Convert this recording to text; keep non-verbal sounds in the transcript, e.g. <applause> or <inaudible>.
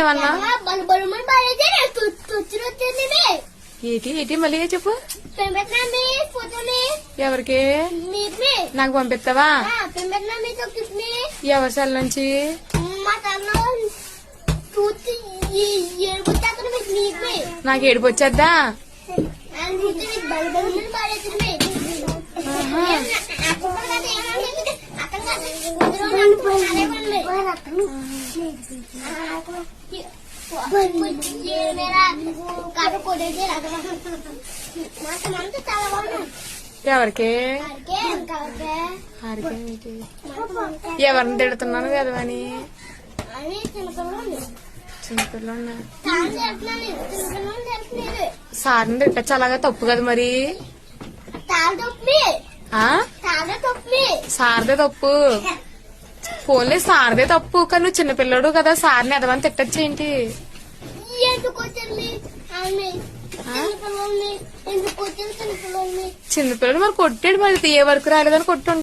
ఏమన్నా? ఏటి ఏటి మళ్ళీ చెప్పు? ఎవరికి? నాకు పంపిస్తావా? ఎవరి సెల్ నుంచి? నాకు ఏడుపు వచ్చేద్దా? ఆహా. ఎవరికి? ఎవరిని తిడుతున్నాను కదవని చిన్నపిల్ల సార్ని తిట్టచ్చు అలాగా తప్పు కదా మరి? సార్దే తప్పు. <laughs> ఫోన్లే సార్దే తప్పు కానీ నువ్వు చిన్నపిల్లడు కదా సార్ని ఎదవని తిట్టచ్చు ఏంటి? చిన్నపిల్లడు మరి కొట్టాడు మరి ఏ వరకు రాలేదని కొట్టు